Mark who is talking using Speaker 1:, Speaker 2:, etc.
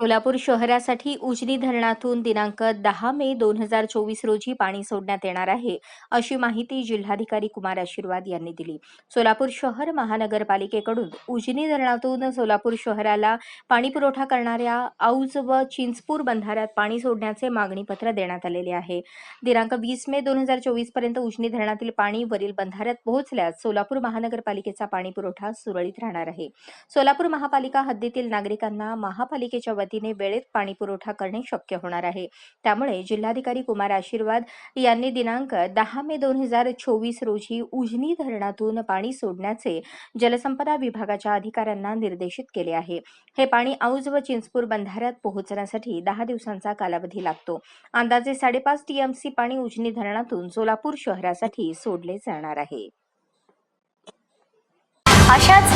Speaker 1: सोलापूर शहरासाठी उजनी धरणातून दिनांक दहा मे दोन हजार चोवीस रोजी पाणी सोडण्यात येणार आहे अशी माहिती जिल्हाधिकारी कुमार आशीर्वाद यांनी दिली. सोलापूर शहर महानगरपालिकेकडून उजनी धरणातून सोलापूर शहराला पाणी पुरवठा करणाऱ्या औज व चिंचपूर बंधाऱ्यात पाणी सोडण्याचे मागणीपत्र देण्यात आलेले आहे. दिनांक वीस मे दोन हजार चोवीसपर्यंत उजनी धरणातील पाणी वरील बंधाऱ्यात पोहोचल्यास सोलापूर महानगरपालिकेचा पाणी पुरवठा सुरळीत राहणार आहे. सोलापूर महापालिका हद्दीतील नागरिकांना महापालिकेच्या वतीने वेळेत पाणी पुरवठा करणे शक्य होणार आहे. त्यामुळे जिल्हाधिकारी कुमार आशीर्वाद यांनी दिनांक दहा मे दोन हजार चोवीस रोजी उजनी धरणातून पाणी सोडण्याचे जलसंपदा विभागाच्या अधिकाऱ्यांना निर्देशित केले आहे. हे पाणी औज व चिंचपूर बंधाऱ्यात पोहोचण्यासाठी दहा दिवसांचा कालावधी लागतो. अंदाजे साडेपाच टीएमसी पाणी उजनी धरणातून सोलापूर शहरासाठी सोडले जाणार आहे.
Speaker 2: अशाच